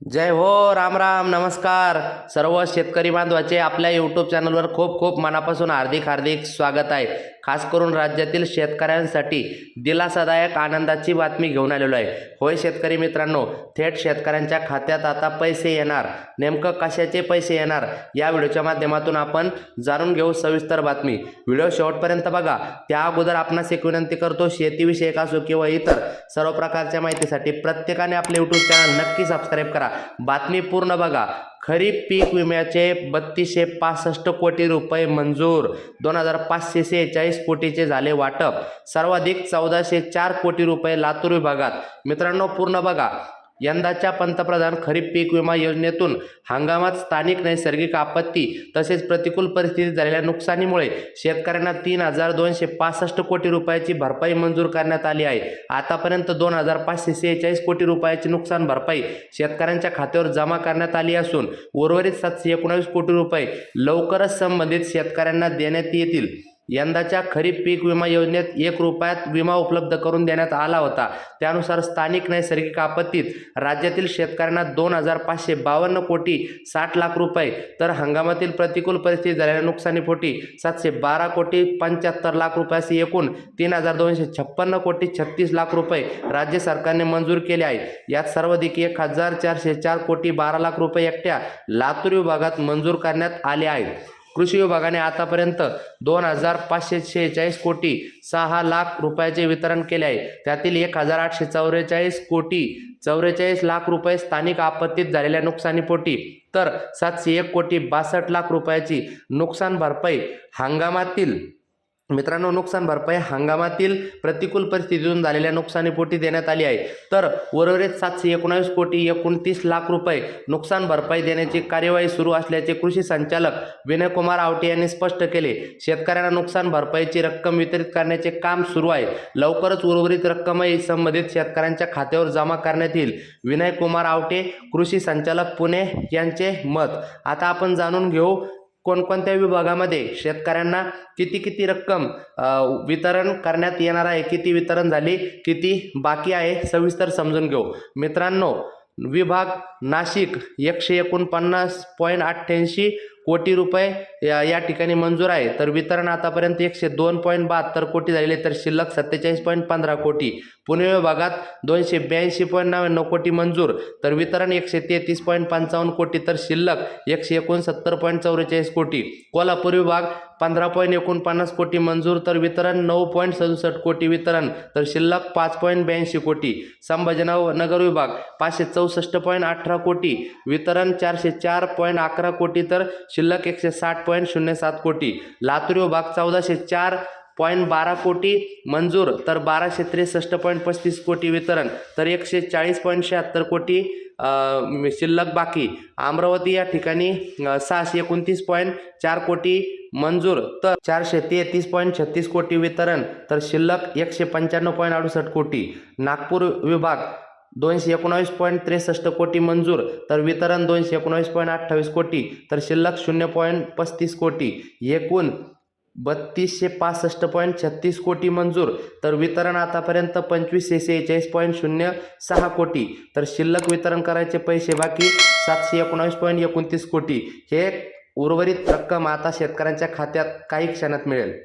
जय हो राम राम नमस्कार. सर्व शेतकरी बांधवाचे आपल्या यूट्यूब चॅनलवर खूप खूप मनापासून हार्दिक हार्दिक स्वागत आहे. खास करून राज्यातील शेतकऱ्यांसाठी दिलासादायक आनंदाची बातमी घेऊन आलेलो आहे. होय शेतकरी मित्रांनो थेट शेतकऱ्यांच्या खात्यात आता पैसे येणार. नेमकं कशाचे पैसे येणार? या व्हिडिओच्या माध्यमातून आपण जाणून घेऊ सविस्तर बातमी. व्हिडिओ शेवटपर्यंत बघा. त्या अगोदर आपणास एक विनंती करतो शेतीविषयक असो किंवा इतर सर्व प्रकारच्या माहितीसाठी प्रत्येकाने आपले यूट्यूब चॅनल नक्की सबस्क्राईब करा. बातमी पूर्ण बघा. खरीप पीक विम्याचे बत्तीसशे पासष्ट कोटी रुपये मंजूर. दोन हजार पाचशे सेहेचाळीस कोटीचे झाले वाटप. सर्वाधिक चौदाशे चार कोटी रुपये लातूर विभागात. मित्रांनो पूर्ण बघा. यंदाच्या पंतप्रधान खरीप पीक विमा योजनेतून हंगामात स्थानिक नैसर्गिक आपत्ती तसेच प्रतिकूल परिस्थितीत झालेल्या नुकसानीमुळे शेतकऱ्यांना तीन हजार दोनशे पासष्ट कोटी रुपयाची भरपाई मंजूर करण्यात आली आहे. आतापर्यंत दोन हजार पाचशे सेहेचाळीस कोटी रुपयाची नुकसान भरपाई शेतकऱ्यांच्या खात्यावर जमा करण्यात आली असून उर्वरित सातशे एकोणावीस कोटी रुपये लवकरच संबंधित शेतकऱ्यांना देण्यात येतील. यंदाच्या खरीप पीक विमा योजनेत एक रुपयात विमा उपलब्ध करून देण्यात आला होता. त्यानुसार स्थानिक नैसर्गिक आपत्तीत राज्यातील शेतकऱ्यांना दोन हजार पाचशे बावन्न कोटी साठ लाख रुपये तर हंगामातील प्रतिकूल परिस्थिती झालेल्या नुकसानीपोटी सातशे बारा कोटी पंच्याहत्तर लाख रुपयाचे एकूण तीन हजार दोनशे छप्पन्न कोटी छत्तीस लाख रुपये राज्य सरकारने मंजूर केले आहे यात सर्वाधिक एक हजार चारशे चार कोटी बारा लाख रुपये एकट्या लातूर विभागात मंजूर करण्यात आले आहेत. कृषी विभागाने आतापर्यंत दोन हजार पाचशे शेहेचाळीस कोटी सहा लाख रुपयाचे वितरण केले आहे. त्यातील एक हजार आठशे चौवेचाळीस कोटी चौवेचाळीस लाख रुपये स्थानिक आपत्तीत झालेल्या नुकसानीपोटी तर सातशे एक कोटी बासष्ट लाख रुपयाची नुकसान भरपाई हंगामातील मित्रांनो नुकसान भरपाई हंगामातील प्रतिकूल परिस्थितीतून झालेल्या नुकसानीपोटी देण्यात आली आहे. तर उर्वरित सातशे एकोणावीस कोटी एकोणतीस लाख रुपये नुकसान भरपाई देण्याची कार्यवाही सुरू असल्याचे कृषी संचालक विनयकुमार आवटे यांनी स्पष्ट केले. शेतकऱ्यांना नुकसान भरपाईची रक्कम वितरित करण्याचे काम सुरू आहे. लवकरच उर्वरित रक्कमही संबंधित शेतकऱ्यांच्या खात्यावर जमा करण्यात येईल. विनयकुमार आवटे कृषी संचालक पुणे यांचे मत. आता आपण जाणून घेऊ कोणकोणत्या विभागामध्ये शेतकऱ्यांना किती किती रक्कम वितरण करण्यात येणार आहे किती वितरण झाली किती बाकी आहे सविस्तर समजून घेऊ. मित्रांनो विभाग नाशिक एकशे एकोणपन्नास पॉईंट अठ्ठ्याऐंशी कोटी रुपये या या ठिकाणी मंजूर आहे. तर वितरण आतापर्यंत एकशे दोन पॉईंट बहात्तर कोटी झालेले तर शिल्लक सत्तेचाळीस पॉईंट पंधरा कोटी. पुणे विभागात दोनशे ब्याऐंशी पॉईंट नव्याण्णव कोटी मंजूर. तर वितरण एकशे तेहतीस पॉईंट पंचावन्न कोटी. तर शिल्लक एकशे एकोणसत्तर पॉईंट चौवेचाळीस कोटी. कोल्हापूर विभाग पंधरा पॉईंट एकोणपन्नास कोटी मंजूर. तर वितरण नऊ पॉईंट सदुसष्ट कोटी वितरण. तर शिल्लक पाच पॉईंट ब्याऐंशी कोटी. संभाजीनगर नगर विभाग पाचशे चौसष्ट पॉईंट अठरा कोटी. वितरण चारशे चार पॉईंट अकरा कोटी. तर शिल्लक एकशे साठ पॉईंट शून्य सात कोटी. लातूर विभाग चौदाशे चार पॉईंट बारा कोटी. मंजूर तर बाराशे त्रेसष्ट पॉईंट पस्तीस कोटी वितरण तर एकशे चाळीस पॉईंट शहात्तर कोटी शिल्लक बाकी. अमरावती या ठिकाणी सहाशे एकोणतीस पॉईंट चार कोटी. मंजूर तर चारशे तेहतीस पॉईंट छत्तीस कोटी वितरण तर शिल्लक एकशे पंच्याण्णव पॉईंट अडुसष्ट कोटी. नागपूर विभाग दोनशे एकोणावीस पॉईंट त्रेसष्ट कोटी मंजूर. तर वितरण दोनशे एकोणावीस पॉईंट अठ्ठावीस कोटी. तर शिल्लक शून्य पॉईंट पस्तीस कोटी. एकूण बत्तीसशे पासष्ट पॉईंट छत्तीस कोटी मंजूर. तर वितरण आतापर्यंत पंचवीसशे सेहेचाळीस पॉईंट शून्य सहा कोटी. तर शिल्लक वितरण करायचे पैसे बाकी सातशे एकोणावीस पॉईंट एकोणतीस कोटी. हे उर्वरित रक्कम आता शेतकऱ्यांच्या खात्यात काही क्षणात मिळेल.